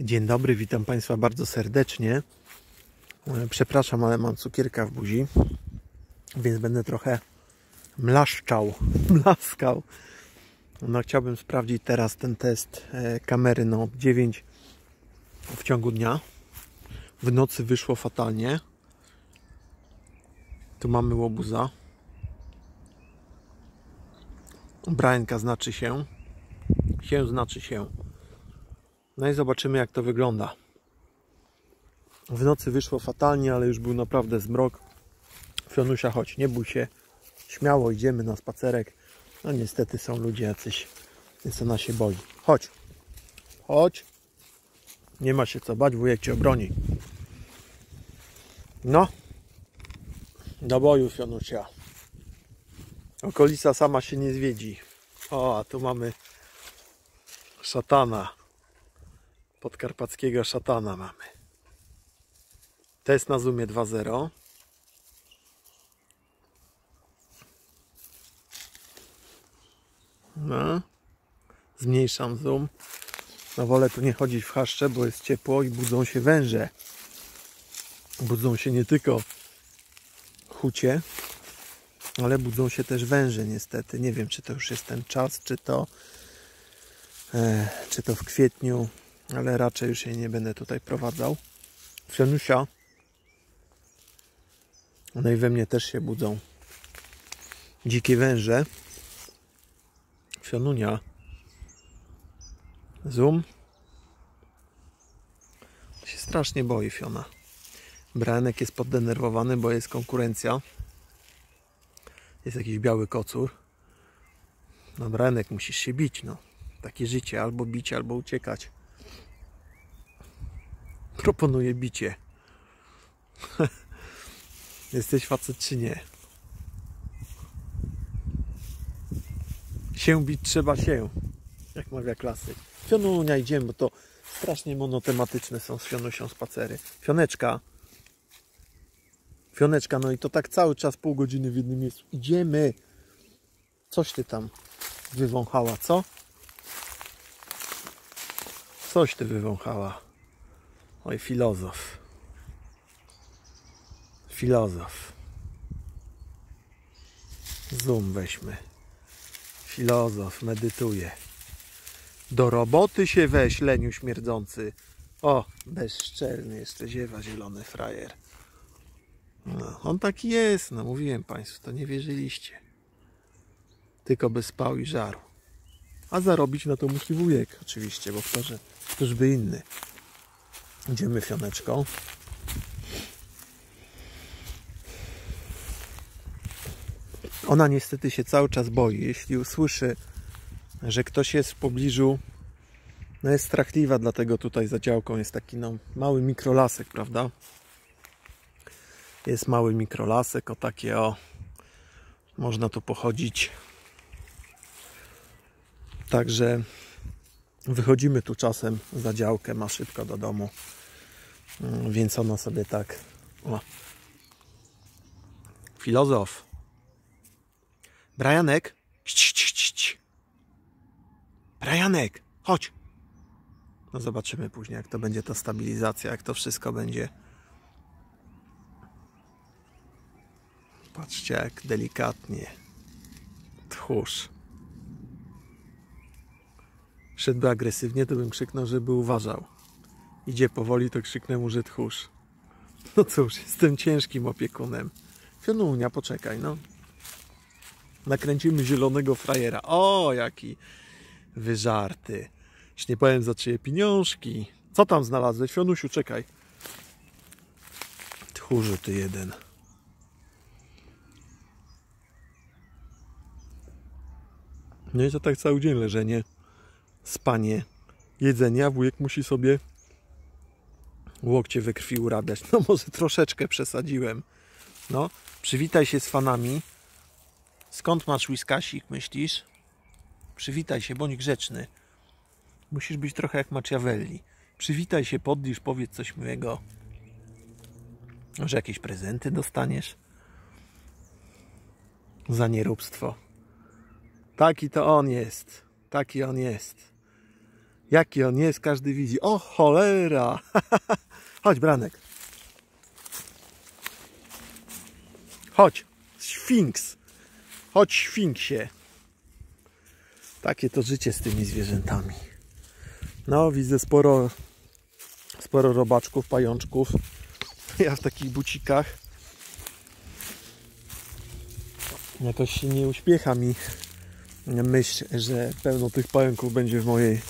Dzień dobry, witam Państwa bardzo serdecznie. E, Przepraszam, ale mam cukierka w buzi, więc będę trochę mlaszczał, mlaskał. No, chciałbym sprawdzić teraz ten test e, kamery Note 9 w ciągu dnia. W nocy wyszło fatalnie. Tu mamy łobuza. Brańka znaczy się. Się znaczy się. No i zobaczymy jak to wygląda. W nocy wyszło fatalnie, ale już był naprawdę zmrok. Fionusia, chodź, nie bój się. Śmiało idziemy na spacerek. No niestety są ludzie jacyś, więc ona się boi. Chodź. Chodź. Nie ma się co bać, wujek cię obroni. No. Do boju, Fionusia. Okolica sama się nie zwiedzi. O, a tu mamy szatana. Podkarpackiego szatana mamy. Test na Zoomie 2.0. No. Zmniejszam zoom. No wolę tu nie chodzić w chaszcze, bo jest ciepło i budzą się węże. Budzą się nie tylko chucie, ale budzą się też węże niestety. Nie wiem, czy to już jest ten czas, czy to, e, czy to w kwietniu, ale raczej już jej nie będę tutaj prowadzał. Fionusia. No i we mnie też się budzą dzikie węże. Fionunia. Zoom. Się strasznie boi Fiona. Branek jest poddenerwowany, bo jest konkurencja. Jest jakiś biały kocur. No Branek musisz się bić, no. Takie życie, albo bić, albo uciekać. Proponuję bicie. Jesteś facet czy nie? Się bić trzeba się, jak mawia klasyk. Fionunia idziemy, bo to strasznie monotematyczne są z Fionusią spacery. Fioneczka. Fioneczka, no i to tak cały czas pół godziny w jednym miejscu. Idziemy. Coś ty tam wywąchała, co? Coś ty wywąchała. Oj, filozof. Filozof. Zoom weźmy. Filozof medytuje. Do roboty się weź, leniu śmierdzący. O, bezszczelny jeszcze ziewa zielony frajer. No, on taki jest, no mówiłem Państwu, to nie wierzyliście. Tylko by spał i żarł. A zarobić na to musi wujek, oczywiście, bo kto, że, by inny. Idziemy fioneczką. Ona niestety się cały czas boi. Jeśli usłyszy, że ktoś jest w pobliżu, no jest strachliwa, dlatego tutaj za działką jest taki no, mały mikrolasek, prawda? Jest mały mikrolasek, o takie o. Można tu pochodzić. Także wychodzimy tu czasem za działkę, ma szybko do domu. Więc ona sobie tak. O. Filozof. Cii. Brianek, chodź. No zobaczymy później, jak to będzie ta stabilizacja, jak to wszystko będzie. Patrzcie, jak delikatnie. Tchórz. Szedłby agresywnie, to bym krzyknął, żeby uważał. Idzie powoli, to krzyknę mu, że tchórz. No cóż, jestem ciężkim opiekunem. Fionunia, poczekaj, no. Nakręcimy zielonego frajera. O, jaki wyżarty. Już nie powiem za czyje pieniążki. Co tam znalazłeś? Fionusiu, czekaj. Tchórzu ty jeden. No i to tak cały dzień leżenie, spanie, jedzenie, a wujek musi sobie łokcie we krwi urabiać. No może troszeczkę przesadziłem. No, przywitaj się z fanami. Skąd masz whiskasik, myślisz? Przywitaj się, bądź grzeczny. Musisz być trochę jak Machiavelli. Przywitaj się, podlisz, powiedz coś miłego. Może jakieś prezenty dostaniesz? Za nieróbstwo. Taki to on jest. Taki on jest. Jaki on jest, każdy widzi. O cholera! Chodź, Branek. Chodź, Sfinks. Chodź, Sfinksie. Takie to życie z tymi zwierzętami. No, widzę sporo, sporo robaczków, pajączków. Ja w takich bucikach. Jakoś się nie uśpiecha mi myśl, że pełno tych pająków będzie w, mojej,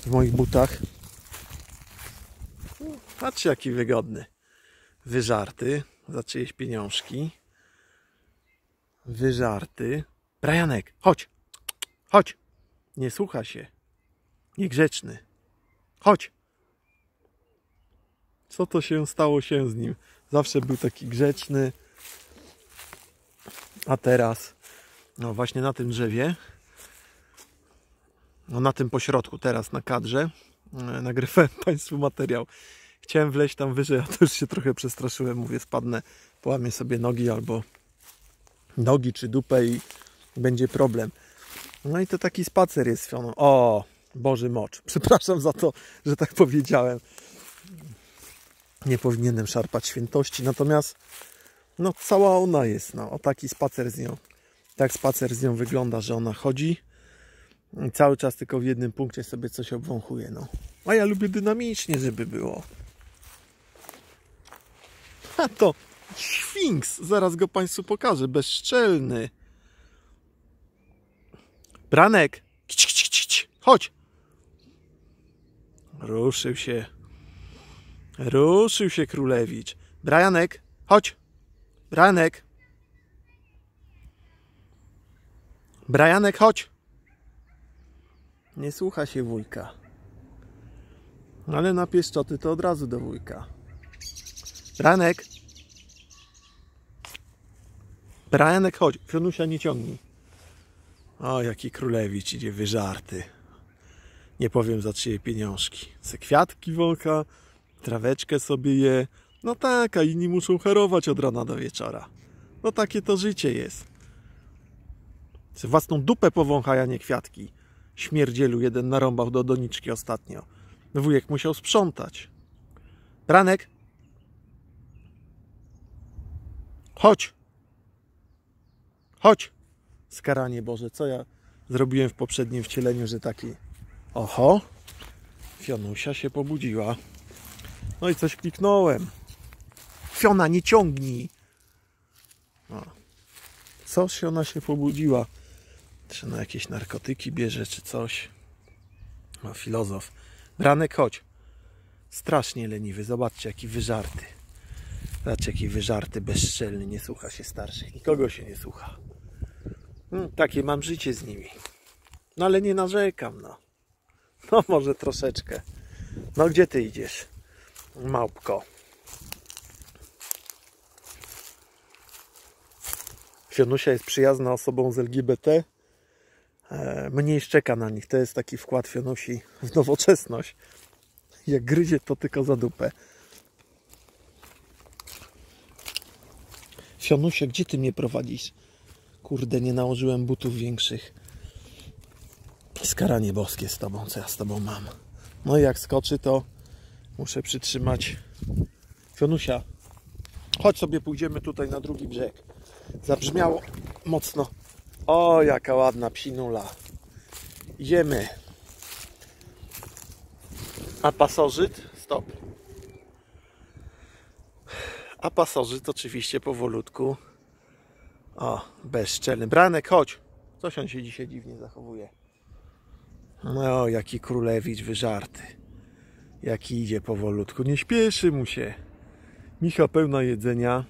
w moich butach. Patrzcie, jaki wygodny. Wyżarty za czyjeś pieniążki. Wyżarty. Brajanek, chodź. Chodź. Nie słucha się. Niegrzeczny. Chodź. Co to się stało się z nim? Zawsze był taki grzeczny. A teraz, no właśnie na tym drzewie, no na tym pośrodku, teraz na kadrze, e, nagrywałem Państwu materiał. Chciałem wleźć tam wyżej, a też się trochę przestraszyłem. Mówię, spadnę, połamię sobie nogi albo nogi czy dupę i będzie problem. No i to taki spacer jest fioną. O, Boży mocz. Przepraszam za to, że tak powiedziałem. Nie powinienem szarpać świętości, natomiast no cała ona jest, no, o taki spacer z nią. Tak spacer z nią wygląda, że ona chodzi i cały czas tylko w jednym punkcie sobie coś obwąchuje, no. A ja lubię dynamicznie, żeby było. A to Sfinks, zaraz go Państwu pokażę, bezszczelny. Branek, chodź. Ruszył się. Ruszył się królewicz. Brajanek, chodź. Brajanek. Brajanek, chodź. Nie słucha się wujka. Ale na pieszczoty to od razu do wujka. Brajanek. Brajanek, chodź. Fionusia nie ciągnij. O, jaki królewicz idzie wyżarty. Nie powiem za czyje pieniążki. Se kwiatki wącha, traweczkę sobie je. No tak, a inni muszą harować od rana do wieczora. No takie to życie jest. Se własną dupę powącha, a nie kwiatki. Śmierdzielu jeden narąbał do doniczki ostatnio. Wujek musiał sprzątać. Branek? Chodź! Chodź! Skaranie Boże, co ja zrobiłem w poprzednim wcieleniu, że taki... Oho! Fionusia się pobudziła. No i coś kliknąłem. Fiona, nie ciągnij! O. Coś ona się pobudziła. Czy na jakieś narkotyki bierze, czy coś. No, filozof. Branek, chodź. Strasznie leniwy. Zobaczcie, jaki wyżarty. Zobaczcie, jaki wyżarty, bezczelny. Nie słucha się starszych. Nikogo się nie słucha. Hmm, takie mam życie z nimi. No ale nie narzekam, no. No może troszeczkę. No gdzie ty idziesz? Małpko. Fionusia jest przyjazna osobą z LGBT. E, mniej szczeka na nich. To jest taki wkład Fionusi w nowoczesność. Jak gryzie, to tylko za dupę. Fionusie, gdzie ty mnie prowadzisz? Kurde, nie nałożyłem butów większych. Skaranie boskie z tobą, co ja z tobą mam. No i jak skoczy, to muszę przytrzymać. Fionusia, chodź sobie pójdziemy tutaj na drugi brzeg. Zabrzmiało mocno. O, jaka ładna psinula. Idziemy. A pasożyt? Stop. A pasożyt oczywiście powolutku. O, bezczelny. Branek, chodź. Coś on się dzisiaj dziwnie zachowuje. No, jaki królewicz wyżarty. Jaki idzie powolutku. Nie śpieszy mu się. Micha pełna jedzenia.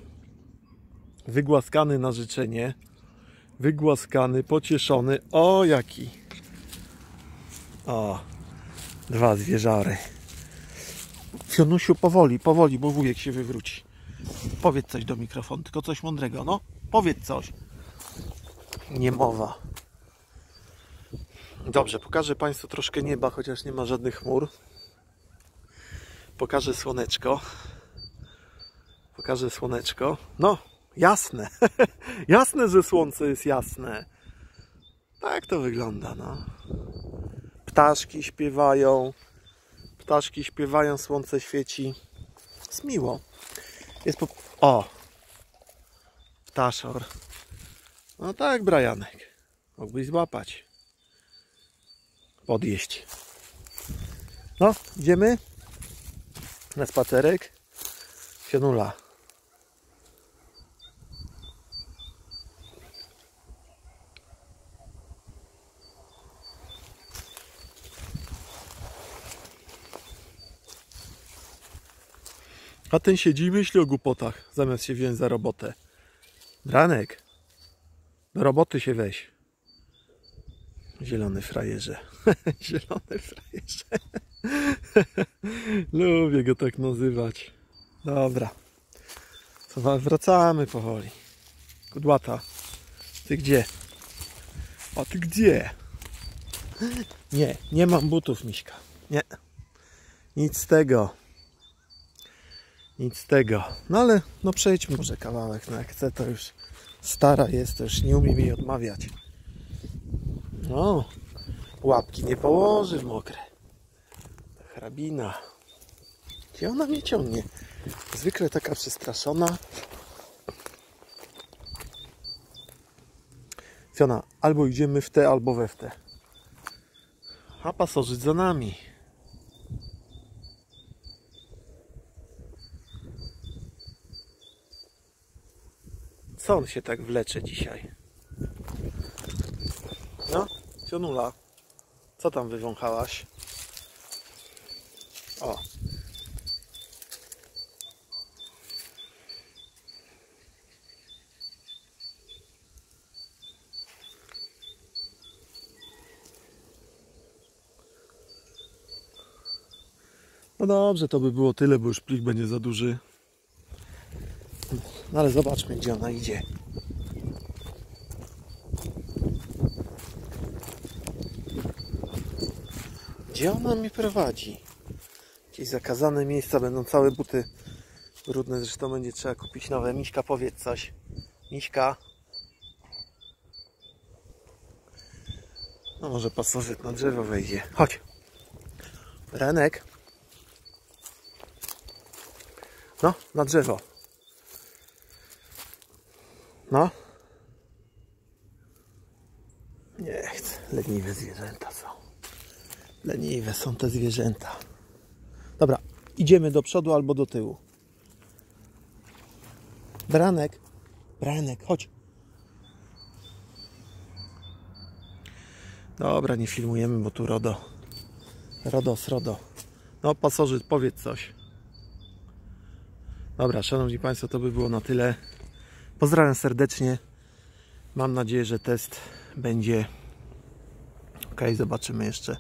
Wygłaskany na życzenie. Wygłaskany, pocieszony. O, jaki. O, dwa zwierzary. Fionusiu, powoli, powoli, bo wujek się wywróci. Powiedz coś do mikrofonu, tylko coś mądrego, no. Powiedz coś. Nie mowa. Dobrze, pokażę Państwu troszkę nieba, chociaż nie ma żadnych chmur. Pokażę słoneczko. Pokażę słoneczko. No, jasne. jasne, że słońce jest jasne. Tak to wygląda, no. Ptaszki śpiewają. Ptaszki śpiewają, słońce świeci. Jest miło. Jest po... O! Ptaszor. No tak, Brajanek. Mógłbyś złapać. Podjeść. No, idziemy na spacerek. Fionula. A ten siedzi i myśli o głupotach, zamiast się wziąć za robotę. Branek, do roboty się weź. Zielony frajerze. Zielony frajerze. Lubię go tak nazywać. Dobra. To wracamy powoli. Kudłata. Ty gdzie? A ty gdzie? Nie, nie mam butów, Miśka. Nie. Nic z tego. Nic z tego. No ale no przejdźmy może kawałek. No jak chcę to już stara jest, to już nie umiem jej odmawiać. No, łapki nie położy w mokre. Hrabina. Gdzie ona mnie ciągnie? Zwykle taka przestraszona. Fiona, albo idziemy w te, albo we w te. A pasożyt za nami. Co on się tak wlecze dzisiaj? No, Fionula, co tam wywąchałaś? O. No dobrze, to by było tyle, bo już plik będzie za duży. No ale zobaczmy, gdzie ona idzie. Gdzie ona mnie prowadzi? Jakieś zakazane miejsca, będą całe buty brudne, zresztą będzie trzeba kupić nowe. Miśka, powiedz coś. Miśka. No może pasożyt na drzewo wejdzie. Chodź. Renek. No, na drzewo. No. Nie chcę. Leniwe zwierzęta są. Leniwe są te zwierzęta. Dobra, idziemy do przodu albo do tyłu. Branek. Branek, chodź. Dobra, nie filmujemy, bo tu RODO. RODO. No, pasożyt, powiedz coś. Dobra, szanowni Państwo, to by było na tyle. Pozdrawiam serdecznie. Mam nadzieję, że test będzie ok. Zobaczymy jeszcze.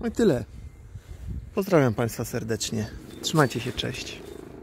No i tyle. Pozdrawiam Państwa serdecznie. Trzymajcie się, cześć.